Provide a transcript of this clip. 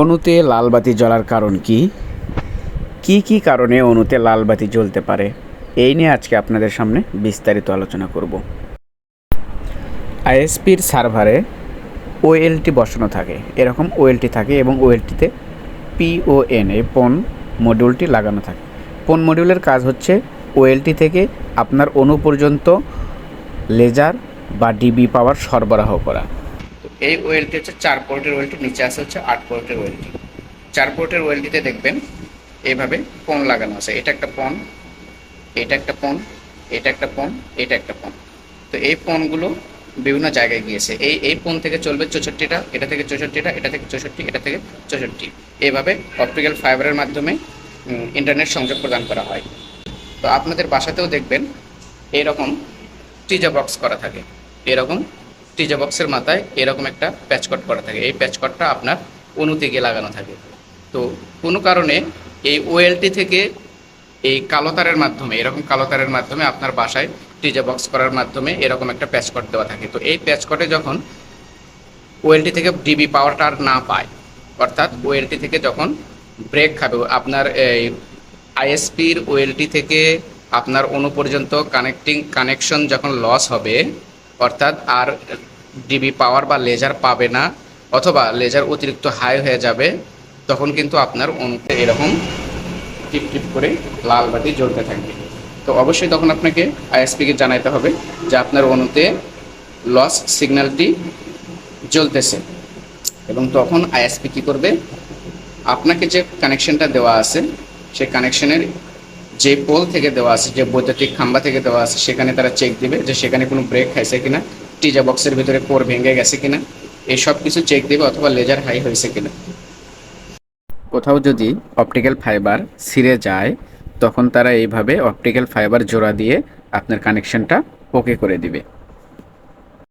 অণুতে লালবাতি জ্বলার কারণ কি? কি কি কারণে অণুতে লাল বাতি জ্বলতে পারে? এই নিয়ে আজকে আপনাদের সামনে বিস্তারিত আলোচনা করব। আইএসপির সার্ভারে ওএলটি বসানো থাকে। এরকম ওএলটি থাকে এবং ওএলটিতে পিওএন এই পন মডিউলটি লাগানো থাকে। পন মডিউলের কাজ হচ্ছে ওএলটি থেকে আপনার অণু পর্যন্ত লেজার বা ডিবি পাওয়ার সরবরাহ করা। এই ওয়েলটি হচ্ছে চার পোর্টের ওয়েলটি, নিচে আছে হচ্ছে আট পোর্টের ওয়েলটি। চার পোর্টের ওয়েলটিতে দেখবেন এইভাবে পন লাগানো আছে। এটা একটা পন এটা একটা পন এটা একটা পন এটা একটা পন তো এই পনগুলো বিভিন্ন জায়গায় গিয়েছে। এই এই পন থেকে চলবে চৌষট্টিটা, এটা থেকে চৌষট্টিটা, এটা থেকে চৌষট্টি, এটা থেকে চৌষট্টি। এইভাবে অপটিক্যাল ফাইবারের মাধ্যমে ইন্টারনেট সংযোগ প্রদান করা হয়। তো আপনাদের বাসাতেও দেখবেন, এরকম টিজা বক্স করা থাকে। এরকম টিজা বক্সের মাথায় এরকম একটা প্যাচকট করা থাকে। এই প্যাচকটটা আপনার অনুতে গিয়ে লাগানো থাকে। তো কোনো কারণে এই ওয়েলটি থেকে এই কালো তারের মাধ্যমে, এরকম কালো তারের মাধ্যমে আপনার বাসায় টিজা বক্স করার মাধ্যমে এরকম একটা প্যাচকট দেওয়া থাকে। তো এই প্যাচকটে যখন ওয়েলটি থেকে ডিবি পাওয়ারটা আর না পায়, অর্থাৎ ওয়েলটি থেকে যখন ব্রেক খাবে, আপনার এই আইএসপির ওয়েলটি থেকে আপনার অনু পর্যন্ত কানেক্টিং কানেকশন যখন লস হবে অর্থাৎ আর ডিবি পাওয়ার বা লেজার পাবে না অথবা লেজার অতিরিক্ত হাই হয়ে যাবে, তখন কিন্তু আপনার অনুতে এরকম টিপ টিপ করে লাল বাতি জ্বলতে থাকবে। তো অবশ্যই তখন আপনাকে আইএসপিকে জানাইতে হবে যে আপনার অনুতে লস সিগন্যালটি জ্বলতেছে। এবং তখন আইএসপি কী করবে? আপনাকে যে কানেকশনটা দেওয়া আছে, সেই কানেকশনের যে পোল থেকে দেওয়া আছে, যে বৈদ্যুতিক খাম্বা থেকে দেওয়া আছে, সেখানে তারা চেক দিবে যে সেখানে কোনো ব্রেক খাইছে কিনা টিজা বক্সের ভিতরে কোর ভেঙে গেছে কিনা এসব সব কিছু চেক দিবে অথবা লেজার হাই হয়েছে কিনা। কোথাও যদি অপটিক্যাল ফাইবার ছিঁড়ে যায়, তখন তারা এইভাবে অপটিক্যাল ফাইবার জোড়া দিয়ে আপনার কানেকশনটা ওকে করে দিবে।